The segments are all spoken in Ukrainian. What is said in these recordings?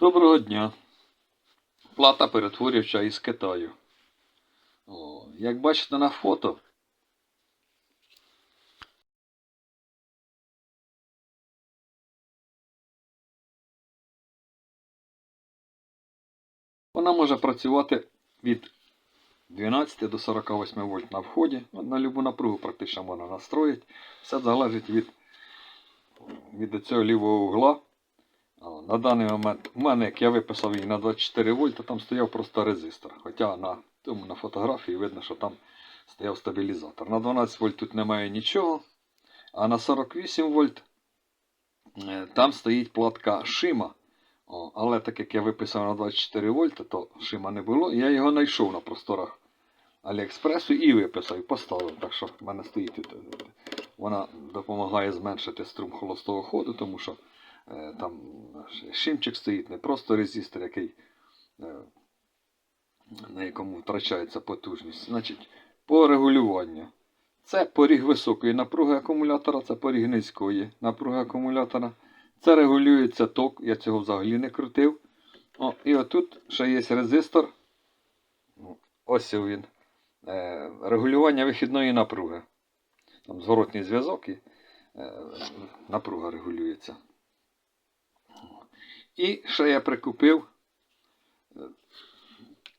Доброго дня. Плата перетворювача із Китаю. О, як бачите на фото, вона може працювати від 12 до 48 вольт на вході. На любу напругу практично можна настроїти. Все залежить від, від цього лівого угла. На даний момент у мене, як я виписав її на 24 вольта, там стояв просто резистор. Хоча на, тому на фотографії видно, що там стояв стабілізатор. На 12 вольт тут немає нічого. А на 48 вольт е, там стоїть платка шима. О, але так як я виписав на 24 вольта, то шима не було. Я його знайшов на просторах Аліекспресу і виписав, і поставив. Так що в мене стоїть е, Вона допомагає зменшити струм холостого ходу, тому що там шимчик стоїть, не просто резистор, який, е, на якому втрачається потужність. Значить, по регулюванню. Це поріг високої напруги акумулятора, це поріг низької напруги акумулятора. Це регулюється ток, я цього взагалі не крутив. О, і отут ще є резистор. Ну, Ось він. Е, регулювання вихідної напруги. Там зворотній зв'язок і е, напруга регулюється. І ще я прикупив е,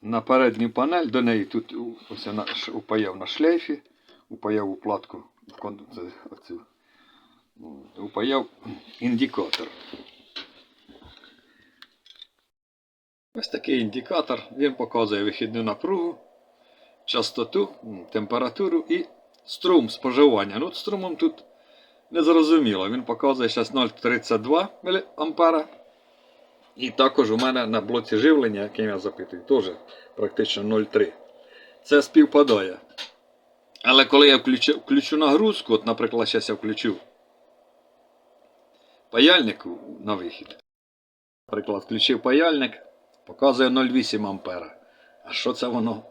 на передню панель, до неї тут ось ш- упаяв на шлейфі, упаяв у платку, в кон- це, оцю, упаяв індикатор. Ось такий індикатор, він показує вихідну напругу, частоту, температуру і струм споживання. Ну, струмом тут не зрозуміло. Він показує зараз 0,32 мА. І також у мене на блоці живлення, яким я запитую, теж практично 0,3. Це співпадає. Але коли я включу, включу нагрузку, от, наприклад, зараз я включу паяльник на вихід. Наприклад, включив паяльник, показує 0,8 А. А що це воно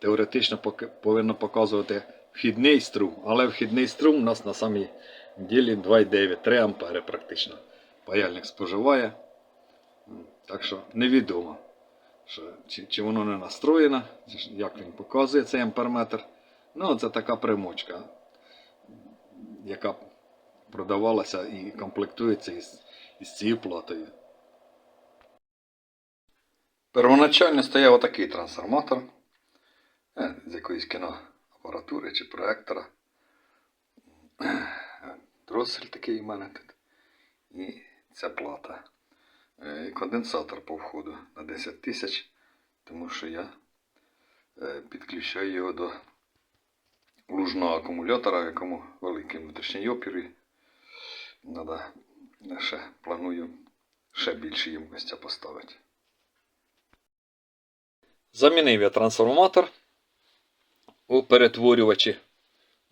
теоретично повинно показувати вхідний струм, але вхідний струм у нас на самій ділі 2,9, 3 ампери практично. Паяльник споживає. Так що невідомо, що, чи, чи воно не настроєно, як він показує цей амперметр. Ну, це така примочка, яка продавалася і комплектується із, із цією платою. Первоначально стояв отакий трансформатор е, з якоїсь кіноапаратури чи проектора. Дросель такий у мене тут. І ця плата. Е, конденсатор по входу на 10 тисяч, тому що я е, підключаю його до лужного акумулятора, якому великий внутрішній опір. І Надо ще планую ще більше ємкостя поставити. Замінив я трансформатор у перетворювачі.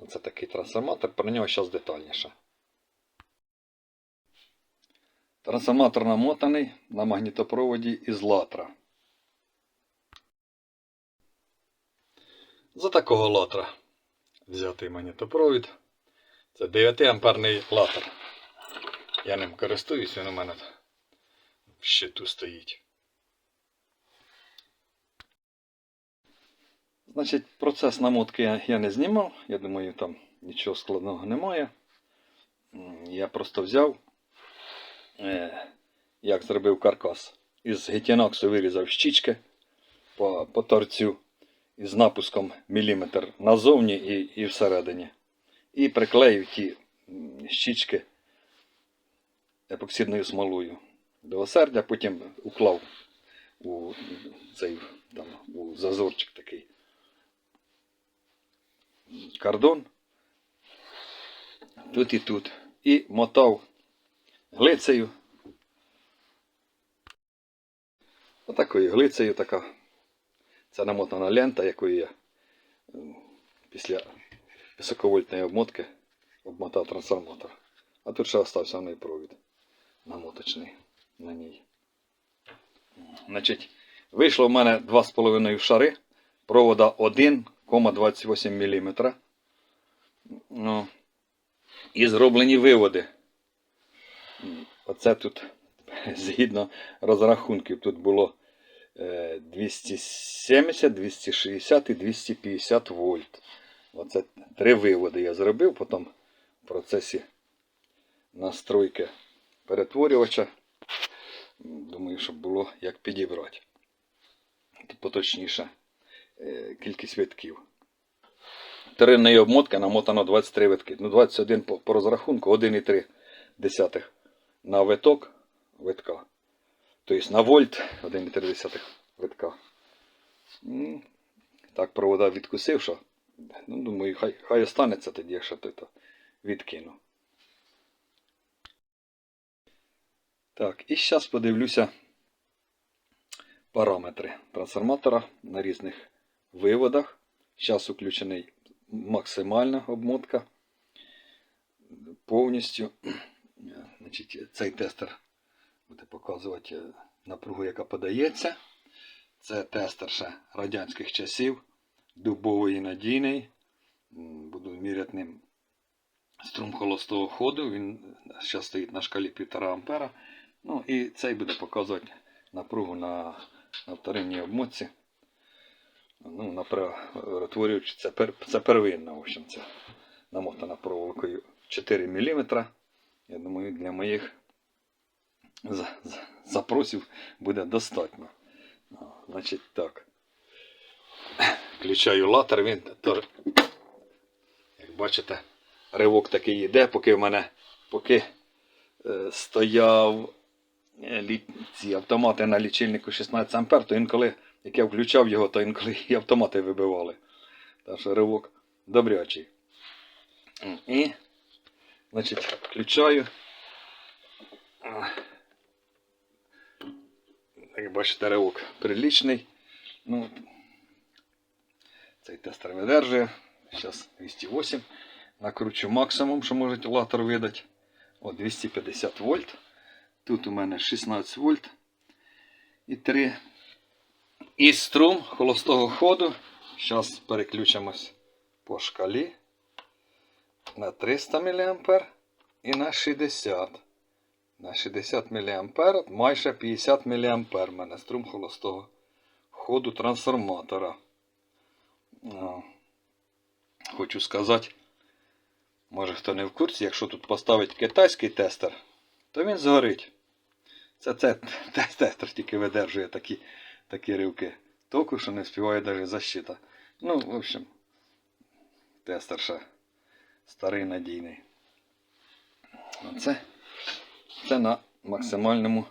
Це такий трансформатор, про нього зараз детальніше. Трансформатор намотаний на магнітопроводі із латра. За такого латра взятий магнітопровід. Це 9 амперний латр. Я ним користуюсь, він у мене в щиту стоїть. Значить, процес намотки я, не знімав. Я думаю, там нічого складного немає. Я просто взяв, як зробив каркас. Із гетіноксу вирізав щічки по, по торцю із напуском міліметр назовні і, і всередині. І приклеїв ті щічки епоксидною смолою до осердя, потім уклав у цей там, у зазорчик такий кордон. Тут і тут. І мотав глицею. Отакою глицею така. Це намотана лента, якою я після високовольтної обмотки обмотав трансформатор. А тут ще остався неї провід намоточний на ній. Значить, вийшло в мене 2,5 шари провода 1,28 мм. Ну, і зроблені виводи. Оце тут згідно розрахунків, тут було е, 270, 260 і 250 вольт. Оце три виводи я зробив, потім в процесі настройки перетворювача. Думаю, щоб було як підібрати. Поточніше е, кількість витків. Теринної обмотки намотано 23 витки. Ну, 21 по, по розрахунку, 1,3 десятих на виток витка. Тобто на вольт 1,3 витка. Так, провода відкусив, що. Ну, думаю, хай, хай останеться тоді, якщо то, то відкину. Так, і зараз подивлюся параметри трансформатора на різних виводах. Зараз включений максимальна обмотка. Повністю. Значить, цей тестер буде показувати е, напругу, яка подається. Це тестер ще радянських часів, дубовий надійний. Буду міряти ним струм холостого ходу. Він зараз стоїть на шкалі 1,5 ампера. Ну і цей буде показувати напругу на, на вторинній обмотці. Ну, на це, це первинна, в общем, це намотана проволокою 4 мм. Я думаю, для моїх за- за- запросів буде достатньо. А, Значить так. Включаю латер, він теж, як бачите, ривок такий йде, поки в мене поки е, стояв е, лі- ці автомати на лічильнику 16 ампер, то інколи, як я включав його, то інколи і автомати вибивали. Так що ривок добрячий. І, значить, включаю. Як бачите, ривок прилічний. Ну, цей тестер видержує. Зараз 208. Накручу максимум, що може латер видати. О, 250 вольт. Тут у мене 16 вольт і 3. І струм холостого ходу. Зараз переключимось по шкалі на 300 мА і на 60. На 60 мА майже 50 мА в мене струм холостого ходу трансформатора. Хочу сказати, може хто не в курсі, якщо тут поставить китайський тестер, то він згорить. Це це тестер тільки видержує такі, такі ривки току, що не співає навіть защита. Ну, в общем, тестер ще старий надійний. Оце це на максимальному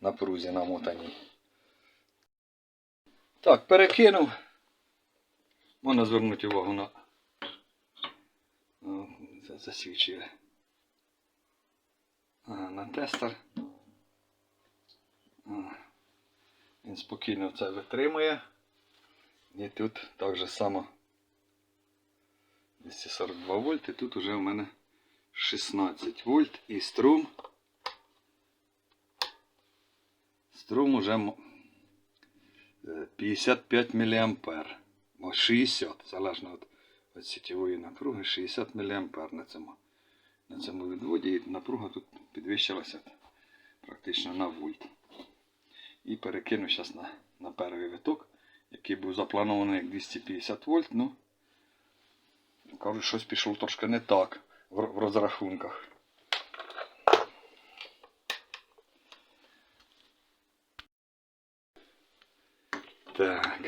напрузі намотаній. Так, перекинув. Можна звернути увагу на О, засвічує. На тестер. Він спокійно це витримує. І тут так же само 242 вольт, і тут уже в мене 16 вольт і струм. Струм уже е, 55 мА. О, 60, залежно від, від сітєвої напруги, 60 мА на цьому, на цьому відводі. І напруга тут підвищилася практично на вольт. І перекину зараз на, на перший виток, який був запланований як 250 вольт. Ну, кажуть, щось пішло трошки не так в, розрахунках. Так,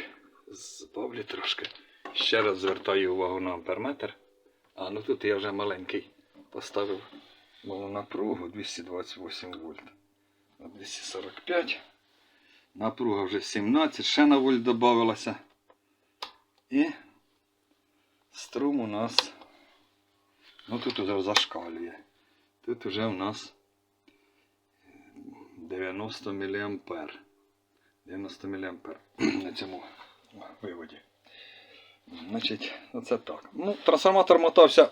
збавлю трошки. Ще раз звертаю увагу на амперметр. А, ну тут я вже маленький поставив малу напругу 228 вольт. На 245. Напруга вже 17, ще на вольт додавилася. І струм у нас. Ну тут уже зашкалює. Тут уже у нас 90 мА. 90 мА на цьому виводі. Значить, оце так. Ну, трансформатор мотався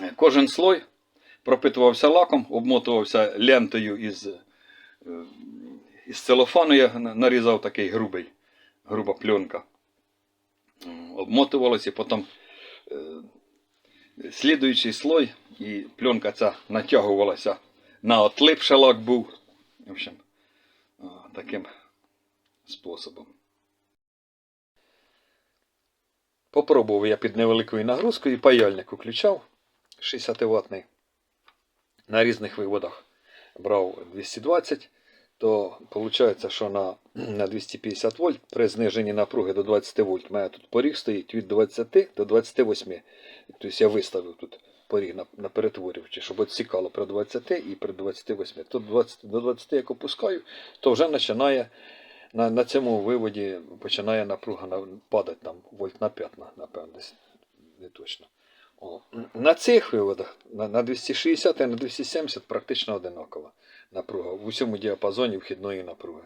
е, кожен слой, пропитувався лаком, обмотувався лентою із, е, із целофану. Я нарізав такий грубий, груба пленка. Обмотувалося потім е, слідуючий слой і пленка ця натягувалася на отлип шелак був. В общем, таким способом. Попробував я під невеликою нагрузкою і паяльник включав 60 ватний на різних виводах. Брав 220, то виходить, що на, на 250 вольт при зниженні напруги до 20 вольт у мене тут поріг стоїть від 20 до 28. Тобто я виставив тут поріг на, на перетворювачі, щоб відсікало при 20 і при 28. Тут 20, до 20 як опускаю, то вже починає на, на цьому виводі починає напруга на, падати там вольт на 5, напевно, десь не точно. О. На цих виводах на, на 260 і на 270 практично одинакова напруга в усьому діапазоні вхідної напруги.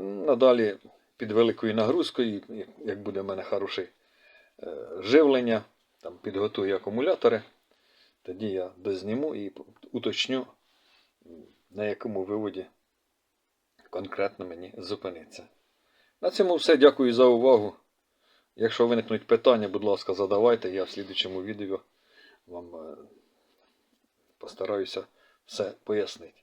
Надалі під великою нагрузкою, як буде в мене хороше е, живлення, там підготую акумулятори, тоді я дозніму і уточню, на якому виводі конкретно мені зупиниться. На цьому все. Дякую за увагу. Якщо виникнуть питання, будь ласка, задавайте. Я в слідчому відео вам е, постараюся все пояснити.